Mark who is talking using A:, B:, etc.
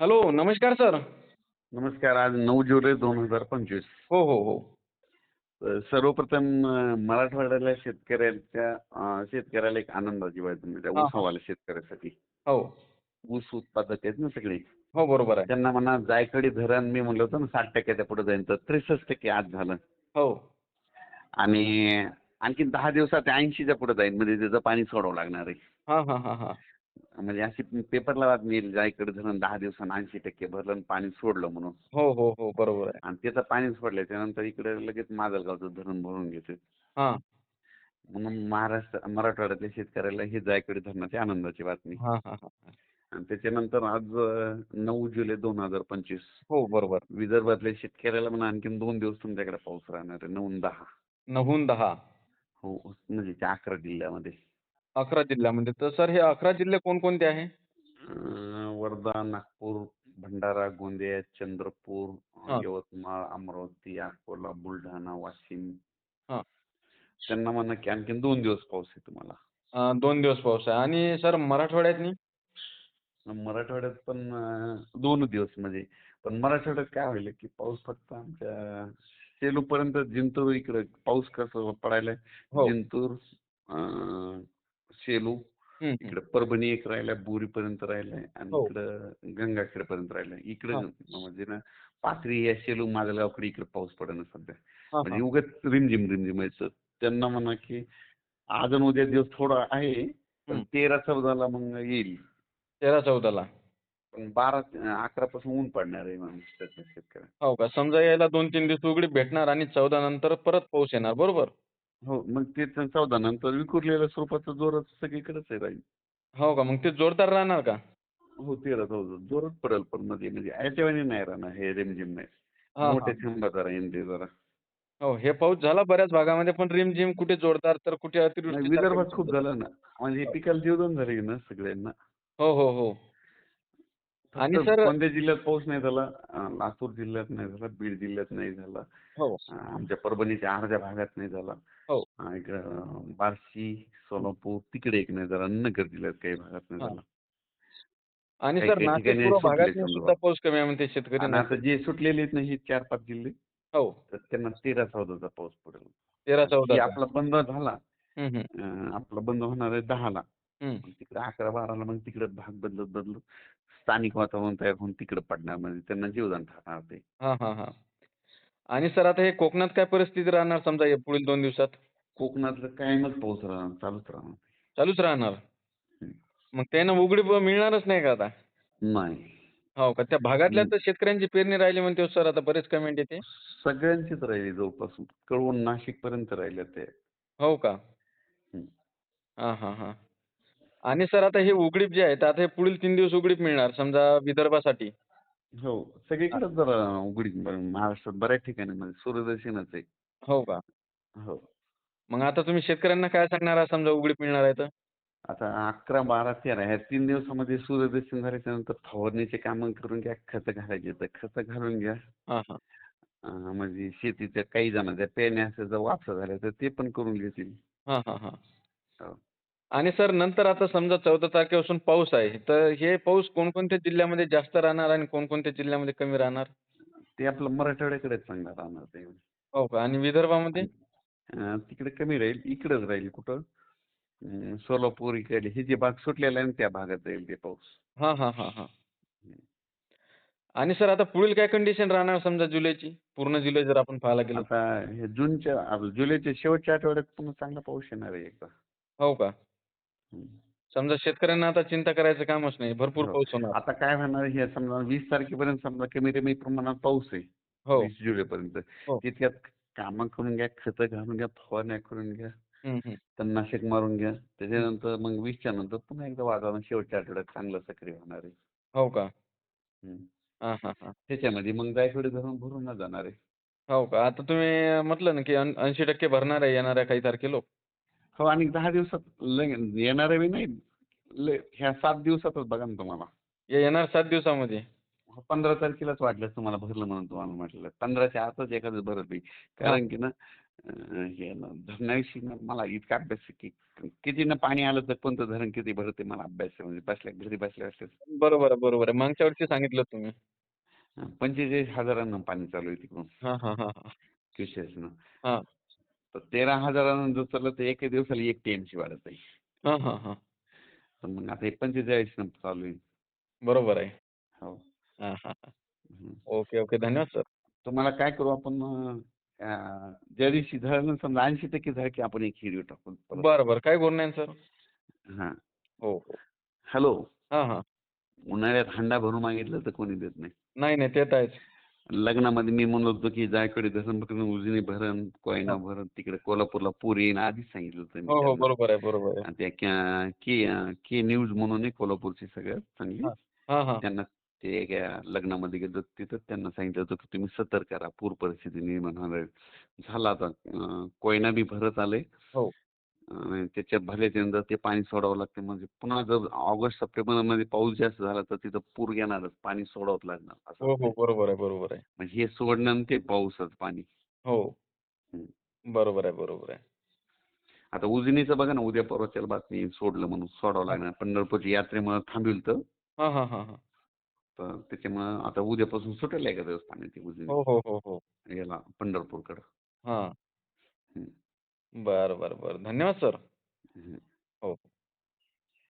A: Hello नमस्कार sir.
B: नमस्कार आज नऊ जुलै दोन हजार पंचवीस.
A: हो हो हो.
B: सर्वप्रथम मराठवाड्याला शेतकऱ्याच्या शेतकऱ्याला एक आनंदाची बातमी म्हणजे. ऊसवाल्या शेतकऱ्यासाठी.
A: हो.
B: ऊस उत्पादक आहेत ना सगळे.
A: हो बरोबर आहे.
B: त्यांना म्हणा जायकडी धरण मी म्हणलं होतं ना साठ टक्क्याच्या पुढे जाईन तर त्रेसष्ट टक्के आज झालं.
A: हो.
B: आणि आणखी दहा दिवसात ऐंशीच्या पुढे जाईल म्हणजे त्याचं पाणी सोडावं लागणार आहे.
A: हा हा हा हा.
B: म्हणजे अशी पेपरला बातमी येईल जायकडी धरण दहा दिवसांना ऐंशी टक्के भरलं आणि पाणी सोडलं म्हणून.
A: हो हो हो बरोबर आहे.
B: आणि त्याचं पाणी सोडल्याच्या नंतर इकडे लगेच माजलगावचं धरण भरून घेते
A: हा.
B: म्हणून महाराष्ट्र मराठवाड्यातल्या शेतकऱ्याला ही जायकडी धरणाची आनंदाची बातमी.
A: हा हा हा
B: आणि त्याच्यानंतर आज अं, नऊ जुलै दोन हजार पंचवीस.
A: हो बरोबर.
B: विदर्भातल्या शेतकऱ्याला म्हणा आणखीन दोन दिवस तुमच्याकडे पाऊस राहणार आहे नऊ आणि दहा.
A: नहून दहा.
B: हो म्हणजे त्या अकरा जिल्ह्यामध्ये.
A: अकरा जिल्ह्यामध्ये तर सर हे अकरा जिल्हे कोणकोणते आहे?
B: अं, वर्धा नागपूर भंडारा गोंदिया चंद्रपूर. यवतमाळ अमरावती अकोला बुलढाणा वाशिम.
A: हा.
B: त्यांना म्हणा की आणखीन दोन दिवस पाऊस आहे तुम्हाला.
A: अं, दोन दिवस पाऊस आहे. आणि सर मराठवाड्यातनी?
B: मराठवाड्यात पण अं, दोन दिवस म्हणजे पण मराठवाड्यात काय होईल की पाऊस फक्त आमच्या सेलू पर्यंत जिंतूर इकडे पाऊस कसं पडायला
A: हो.
B: जिंतूर अं, सेलू. इकडे परभणी एक राहिलाय बोरी पर्यंत राहिलाय आणि
A: हो.
B: इकडं गंगाखेड पर्यंत राहिलाय इकडे. म्हणजे ना पाथरी या सेलू माजलगावकडे इकडे पाऊस पडेना सध्या म्हणजे. उगाच रिमझिम रिमझिम तर त्यांना म्हणा की आज आणि उद्या दिवस थोडा आहे पण. तेरा चौदाला मग येईल
A: तेरा चौदाला
B: पण बारा अकरा पासून ऊन पडणार आहे त्याच्या शेतकऱ्या
A: हो का समजा यायला दोन तीन दिवस उघडी भेटणार आणि चौदा नंतर परत पाऊस येणार बरोबर
B: हो मग ते चौदा नंतर विखुरलेल्या स्वरूपाचं जोरात सगळीकडेच आहे राहील.
A: हो का? मग ते जोरदार राहणार का?
B: हो तेरा चौदा जोरात पडेल पण मध्ये म्हणजे याच्यावानी नाही राहणार हे रिमझिम नाही.
A: हा,
B: मोठ्या
A: हा.
B: थंबाचा राहील ते जरा.
A: हो हे पाऊस झाला बऱ्याच भागामध्ये पण रिमझिम कुठे जोरदार तर कुठे
B: नाही,
A: अतिवृष्टी
B: विदर्भात खूप झालं ना. म्हणजे पिकाला जीवदान झाले ना सगळ्यांना.
A: हो हो हो. आणि सर-
B: कोणत्या जिल्ह्यात पाऊस नाही झाला लातूर जिल्ह्यात नाही झाला बीड जिल्ह्यात नाही झाला
A: हो.
B: आमच्या परभणीच्या अर्ध्या भागात नाही झाला.
A: हो.
B: इकडं बार्शी सोलापूर तिकडे एक नाही झाला नगर जिल्ह्यात काही भागात नाही. झाला.
A: आणि सर नाशिक पाऊस कमी आहे म्हणते शेतकरी.
B: आता जे सुटलेले आहेत ना हे चार पाच जिल्हे
A: हो.
B: तर त्यांना तेरा चौदाचा पाऊस पडेल.
A: तेरा चौदा
B: आपला बंद झाला आपला बंद होणार आहे दहाला. तिकडे अकरा बाराला मग तिकडे भाग बदलत बदलत स्थानिक वातावरण तयार होऊन तिकडे पडणार म्हणजे त्यांना जीवदान ठरणार ते.
A: हा हा हा. आणि सर आता हे कोकणात काय परिस्थिती राहणार समजा या पुढील दोन दिवसात?
B: कोकणातलं कायमच पाऊस राहणार चालूच राहणार.
A: चालूच राहणार. मग त्यानं उघडी ब- मिळणारच नाही का आता?
B: नाही.
A: हो का? त्या भागातल्या. तर शेतकऱ्यांची पेरणी राहिली म्हणते सर आता बरेच कमेंट येते.
B: सगळ्यांचीच राहिली जवळपास. कळवून नाशिक पर्यंत राहिले ते
A: हो का?
B: हम्म.
A: हा हा हा. आणि सर आता हे उघडीप जे आहे तर आता हे पुढील तीन दिवस उघडीप मिळणार समजा विदर्भासाठी.
B: हो सगळीकडे जरा उघडी महाराष्ट्रात बऱ्याच ठिकाणी म्हणजे सूर्यदर्शनच आहे.
A: हो का?
B: हो.
A: मग आता तुम्ही शेतकऱ्यांना काय सांगणार आहात समजा उघडीप मिळणार आहे तर?
B: आता अकरा बारा तेरा ह्या तीन दिवसामध्ये सूर्यदर्शन झाल्याच्यानंतर फवारणीचे कामं करून घ्या खतं घालायचे. तर खतं घालून घ्या. म्हणजे शेतीच्या काही जणांच्या पेरण्या वापसा झाल्या तर ते पण करून घेतील.
A: हो. आणि सर नंतर आता समजा चौदा तारखेपासून पाऊस आहे तर हे पाऊस कोणकोणत्या जिल्ह्यामध्ये जास्त राहणार आणि कोणकोणत्या जिल्ह्यामध्ये कमी राहणार?
B: ते आपलं मराठवाड्याकडेच चांगलं राहणार ते.
A: हो का? आणि विदर्भामध्ये?
B: अं, तिकडे कमी राहील इकडेच राहील कुठं? अं, सोलापूर इकडे हे जे भाग सुटलेला आहे ना त्या भागात जाईल ते पाऊस.
A: हा हा हा हा. आणि सर आता पुढील काय कंडिशन राहणार समजा जुलैची? पूर्ण जुलै जर आपण पाहायला गेलो
B: आता हे जूनच्या जुलैच्या शेवटच्या आठवड्यात पुन्हा चांगला पाऊस येणार आहे एकदा.
A: हो का. समजा शेतकऱ्यांना आता चिंता करायचं कामच नाही भरपूर
B: हो.
A: पाऊस होणार.
B: आता काय होणार हे समजा वीस तारखेपर्यंत समजा कमी कमी प्रमाणात पाऊस आहे.
A: हो.
B: वीस जुलैपर्यंत.
A: हो.
B: तितक्यात कामं करून घ्या खतं घालून घ्या फवारण्या करून घ्या
A: हम्म, हम्म.
B: तणनाशक मारून घ्या. त्याच्यानंतर मग वीसच्या नंतर पुन्हा एकदा वातावरण शेवटच्या आठवड्यात चांगलं सक्रिय होणार आहे.
A: हो का?
B: हम्म.
A: हा हा हा.
B: त्याच्यामध्ये मग जायकवाडी धरून भरून जाणार आहे.
A: हो का? आता तुम्ही म्हटलं ना की ऐंशी टक्के भरणार आहे येणाऱ्या काही तारखेला
B: हो आणि दहा दिवसात लग- येणार आहे नाही ल- ह्या सात दिवसातच बघा ना तुम्हाला.
A: ये- येणार सात दिवसामध्ये.
B: पंधरा तारखेलाच वाटलं तुम्हाला भरलं म्हणून तुम्हाला म्हटलं. पंधराच्या आतच एखादं भरत नाही कारण की ना अं, हे ना धरणाविषयी ना मला इतका अभ्यास आहे की किती ना पाणी आलं तर कोणतं धरण किती भरते मला अभ्यास आहे. म्हणजे बसल्या घरी बसल्या बसल्या
A: बरोबर आहे बरोबर आहे. मागच्या वर्षी सांगितलं तुम्ही.
B: पंचेचाळीस हजारांना पाणी चालू आहे तिकडून.
A: हा हा हा हा.
B: क्युसेसनं
A: हा.
B: तर तेरा हजारानं जर चाललं तर एका दिवसाला एक टीएमसी वाढत आहे
A: हा हा हा.
B: तर मग आता हे पंचेचाळीस चालू आहे.
A: बरोबर आहे.
B: हो.
A: हा हा हा.
B: हम्म.
A: Okay okay. धन्यवाद सर.
B: तुम्हाला काय करू आपण अं, ज्या दिवशी झालं समजा ऐंशी टक्के झालं की आपण एक हिरवी टाकू परत.
A: बरं बरं. काय आहे सर?
B: हा.
A: हो हो.
B: हॅलो.
A: हा हा.
B: उन्हाळ्यात हंडा भरून मागितलं तर कोणी देत नाही.
A: नाही नाही. ते तर आहेच.
B: लग्नामध्ये मी म्हणलो होतो की जायकडे धरण पकडून उजनी भरण कोयना भरण तिकडे कोल्हापूरला पूर येईन आधीच सांगितलं होतं मी
A: हो हो. बरोबर आहे बरोबर आहे.
B: आणि त्या क्या- के के न्यूज म्हणून आहे कोल्हापूरची सगळ्यात चांगली.
A: हा. हा हा.
B: त्यांना ते एका लग्नामध्ये गेलो तिथं. त्यांना सांगितलं होतं की तुम्ही सतर्क करा पूर परिस्थिती निर्माण होणार आहे. झाला आता अं, कोयना बी भरत आले.
A: हो.
B: त्याच्यात नंतर ते पाणी सोडावं लागते. म्हणजे पुन्हा जर ऑगस्ट सप्टेंबरमध्ये पाऊस जास्त झाला तर तिथं पूर येणारच पाणी सोडावंच लागणार असं
A: हो हो बरोबर आहे बरोबर आहे.
B: म्हणजे हे सोडणं आणि ते पाऊसच पाणी.
A: हो. बरोबर आहे बरोबर आहे.
B: आता उजनीचं बघा ना उद्या परवाच्याला बातमी सोडलं म्हणून सोडावं लागणार. पंढरपूरची यात्रेमुळे थांबविल तर? तर त्याच्यामुळं आता उद्यापासून सुटेल एका दिवस पाणी ते उजनी.
A: हो हो हो हो.
B: याला पंढरपूरकडं.
A: हा. बरं बरं बरं. धन्यवाद सर. हो.